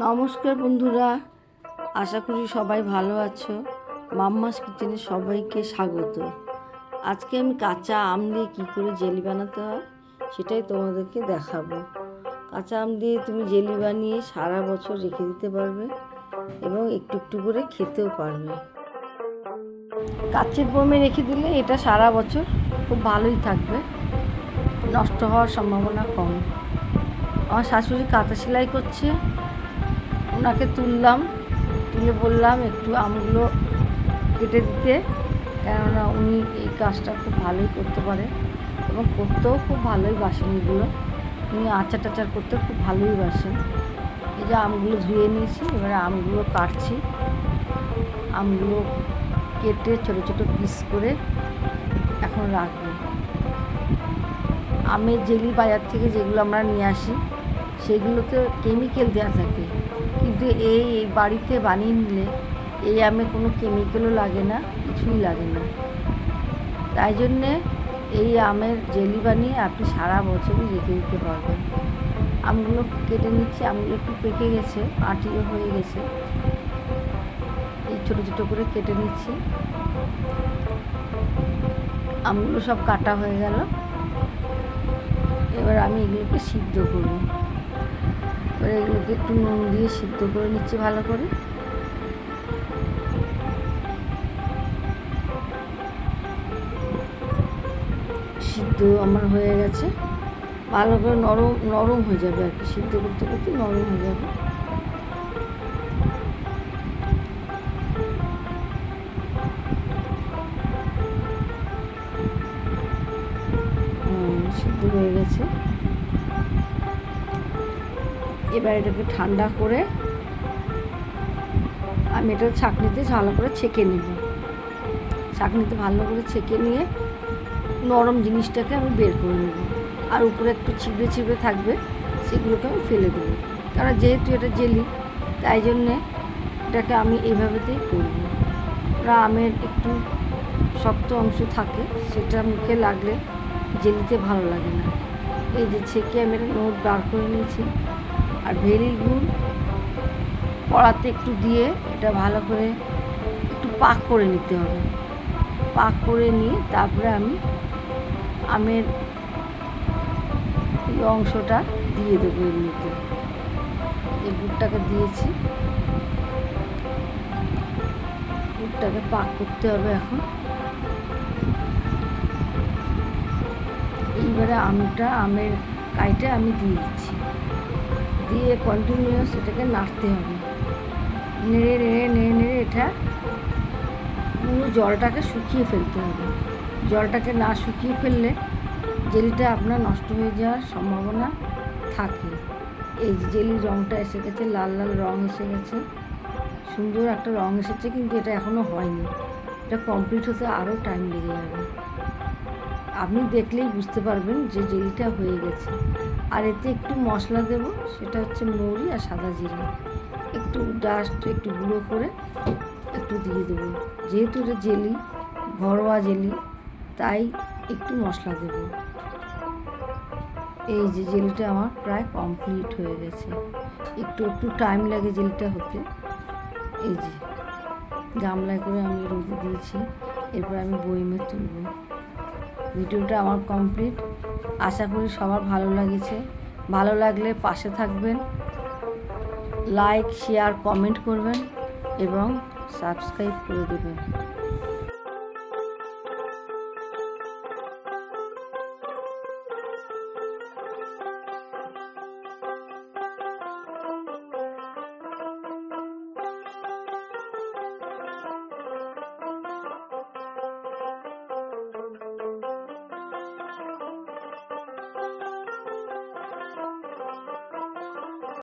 নমস্কার বন্ধুরা, আশা করি সবাই ভালো আছো। মাম্মাস কিচেনে সবাইকে স্বাগত। আজকে আমি কাঁচা আম দিয়ে কী করে জেলি বানাতে হয়, সেটাই তোমাদেরকে দেখাবো। কাঁচা আম দিয়ে তুমি জেলি বানিয়ে সারা বছর রেখে দিতে পারবে এবং একটু একটু করে খেতেও পারবে। কাচের বোমে রেখে দিলে এটা সারা বছর খুব ভালোই থাকবে, নষ্ট হওয়ার সম্ভাবনা কম। আমার শাশুড়ি কাঁথা সেলাই করছে ওনাকে তুললাম, তুলে বললাম একটু আমগুলো কেটে দিতে, কেননা উনি এই কাজটা খুব ভালোই করতে পারে এবং করতেও খুব ভালোই বাসেন এগুলো। উনি আচার টাচার করতে খুব ভালোই বাসেন। এই যে আমগুলো ধুয়ে নিয়েছি, এবারে আমগুলো কাটছি। আমগুলো কেটে ছোটো ছোটো পিস করে এখন রাখব। আমের জেলি বাজার থেকে যেগুলো আমরা নিয়ে আসি সেগুলোতে কেমিক্যাল দেওয়া থাকে। কিন্তু এই বাড়িতে বানিয়ে নিলে এই আমে কোনো কেমিক্যালও লাগে না, কিছুই লাগে না। তাই জন্যে এই আমের জেলি বানিয়ে আপনি সারা বছরই রেখে দিতে পারবেন। আমগুলো কেটে নিচ্ছি, আমগুলো একটু পেকে গেছে, আটিও হয়ে গেছে। এই ছোটো ছোটো করে কেটে নিচ্ছি। আমগুলো সব কাটা হয়ে গেল। এবার আমি এগুলোকে সিদ্ধ করব। এবার এগুলোকে একটু নুন দিয়ে সিদ্ধ করে নিচ্ছি ভালো করে। সিদ্ধ আমার হয়ে গেছে। ভালো করে নরম নরম হয়ে যাবে আর কি। সিদ্ধ করতে করতে নরম হয়ে যাবে। এবার এটাকে ঠান্ডা করে আমি এটা ছাঁকনিতে ভালো করে ছেঁকে নেব। ছাঁকনিতে ভালো করে ছেঁকে নিয়ে নরম জিনিসটাকে আমি বের করে নেব। আর উপরে একটু ছিবড়ে ছিবড়ে থাকবে, সেগুলোকে আমি ফেলে দেবো। কারণ যেহেতু এটা জেলি, তাই জন্যে এটাকে আমি এইভাবেতেই করব ওরা আমের একটু শক্ত অংশ থাকে, সেটা মুখে লাগলে জেলিতে ভালো লাগে না। এই যে ছেঁকে আমি একটা নোট বার করে নিয়েছি। আর ভেরি গুড়। কড়াতে একটু দিয়ে এটা ভালো করে একটু পাক করে নিতে হবে। পাক করে নিয়ে তারপরে আমি আমের এই অংশটা দিয়ে দেবো এর মধ্যে এই গুড়টাকে দিয়েছি। গুড়টাকে পাক করতে হবে এখন। এইবারে আমটা, আমের কাইটা আমি দিয়ে দিচ্ছি। দিয়ে কন্টিনিউয়াস এটাকে নাড়তে হবে। নেড়ে নেড়ে নেড়ে নেড়ে এটা পুরো জলটাকে শুকিয়ে ফেলতে হবে। জলটাকে না শুকিয়ে ফেললে জেলিটা আপনার নষ্ট হয়ে যাওয়ার সম্ভাবনা থাকে। এই জেলির রঙটা এসে গেছে, লাল লাল রঙ এসে গেছে, সুন্দর একটা রঙ এসেছে কিন্তু এটা এখনও হয়নি। এটা কমপ্লিট হতে আরও টাইম লেগে যাবে। আপনি দেখলেই বুঝতে পারবেন যে জেলিটা হয়ে গেছে। আর এতে একটু মশলা দেব, সেটা হচ্ছে মৌরি আর সাদা জিরে। একটু ডাস্ট একটু গুঁড়ো করে একটু দিয়ে দেবো। যেহেতু এটা জেলি, ঘরোয়া জেলি, তাই একটু মশলা দেব। এই যে জেলিটা আমার প্রায় কমপ্লিট হয়ে গেছে। একটু একটু টাইম লাগে জেলিটা হতে। এই যে গামলায় করে আমি রোদে দিয়েছি। এরপর আমি বইমে তুলব। ভিডিওটা আমার কমপ্লিট আশা করি সবার ভালো লাগেছে। ভালো লাগলে পাশে থাকবেন। লাইক শেয়ার কমেন্ট করবেন এবং সাবস্ক্রাইব করে দেবেন।